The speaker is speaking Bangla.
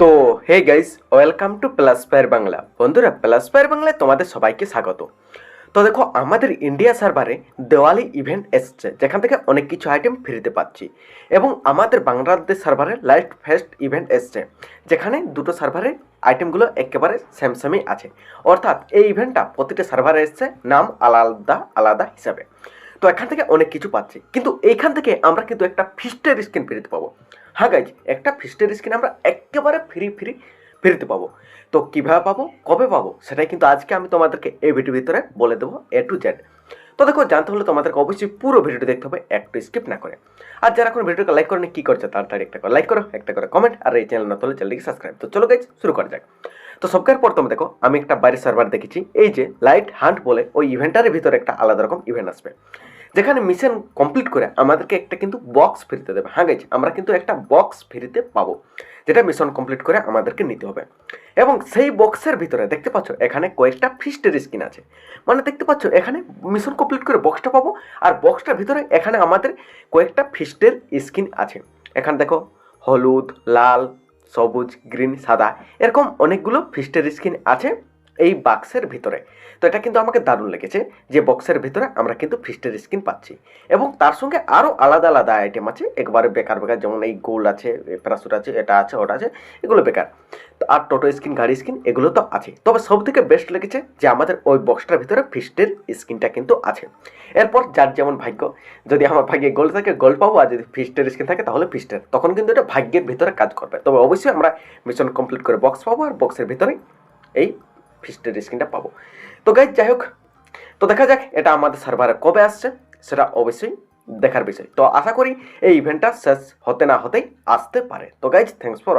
তো hey guys welcome to plus fire Bangla বন্ধুরা প্লাস ফায়ার বাংলায় তোমাদের সবাইকে স্বাগত। তো দেখো, আমাদের ইন্ডিয়া সার্ভারে দেওয়ালি ইভেন্ট এসছে, যেখান থেকে অনেক কিছু আইটেম ফ্রিতে পাচ্ছি। এবং আমাদের বাংলাদেশ সার্ভারে লাইট ফেস্ট ইভেন্ট এসছে, যেখানে দুটো সার্ভারে আইটেমগুলো একেবারে সেম সেমই আছে। অর্থাৎ এই ইভেন্টটা প্রতিটা সার্ভারে এসছে, নাম আলাদা আলাদা হিসাবে। তো এখান থেকে অনেক কিছু পাচ্ছি। কিন্তু এইখান থেকে আমরা কিন্তু একটা ফিস্টের স্কিন ফ্রিতে পাবো। হ্যাঁ গাইজ একটা ফিস্টের স্কিন আমরা একেবারে ফ্রি ফ্রি ফ্রিতে পাবো। তো কীভাবে পাবো, কবে পাবো, সেটাই কিন্তু আজকে আমি তোমাদেরকে এই ভিডিওর ভিতরে বলে দেবো এ টু জেড তো দেখো, জানতে হলে তোমাদেরকে অবশ্যই পুরো ভিডিওটি দেখতে হবে একটু স্কিপ না করে। আর যারা এখন ভিডিওকে লাইক করেনি, কী করছে, তাড়াতাড়ি একটা করে লাইক করো, একটা করে কমেন্ট আর এই চ্যানেল না হলে চ্যানেলটিকে সাবস্ক্রাইব তো চলো গাইজ শুরু করা যাক। তো সবকার পর প্রথমে দেখো, আমি একটা বাইরের সার্ভার দেখেছি, এই যে লাইট হান্ট বলে ওই ইভেন্টারের ভিতরে একটা আলাদা রকম ইভেন্ট আসবে। যেখানে মিশন কমপ্লিট করে আমাদেরকে একটা কিন্তু বক্স ফ্রিতে দেবে। হ্যাঁ গেছে আমরা কিন্তু একটা বক্স ফ্রিতে পাবো। যেটা মিশন কমপ্লিট করে আমাদেরকে নিতে হবে। এবং সেই বক্সের ভিতরে দেখতে পাচ্ছ, এখানে কয়েকটা ফিস্টের স্কিন আছে। মানে দেখতে পাচ্ছ, এখানে মিশন কমপ্লিট করে বক্সটা পাবো। আর বক্সটার ভিতরে এখানে আমাদের কয়েকটা ফিস্টের স্কিন আছে। এখানে দেখো, হলুদ, লাল, সবুজ গ্রিন সাদা, এরকম অনেকগুলো ফিস্টের স্কিন আছে। এই বাক্সের ভিতরে। তো এটা কিন্তু আমাকে দারুণ লেগেছে যে বক্সের ভিতরে আমরা কিন্তু ফিস্টের স্কিন পাচ্ছি। এবং তার সঙ্গে আরও আলাদা আলাদা আইটেম আছে, একবারে বেকার বেকার, যেমন এই গোল আছে প্যারাসুট আছে, এটা আছে, ওটা আছে, এগুলো বেকার। তো আর টোটো স্কিন, গাড়ি স্কিন, এগুলো তো আছে। তবে সব থেকে বেস্ট লেগেছে যে আমাদের ওই বক্সটার ভিতরে ফিস্টের স্কিনটা কিন্তু আছে। এরপর যার যেমন ভাগ্য, যদি আমার ভাগ্যে গোল থাকে, গোল পাবো, আর যদি ফিস্টের স্কিন থাকে, তাহলে ফিস্টের। তখন কিন্তু এটা ভাগ্যের ভিতরে কাজ করবে। তবে অবশ্যই আমরা মিশন কমপ্লিট করে বক্স পাবো, আর বক্সের ভিতরে এই ফিস্টের স্ক্রিনটা পাবো। তো গাইজ যাই হোক, তো দেখা যাক এটা আমাদের সার্ভারে কবে আসছে, সেটা অবশ্যই দেখার বিষয়। তো আশা করি এই ইভেন্টটা শেষ হতে না হতেই আসতে পারে। তো গাইজ থ্যাংকস ফর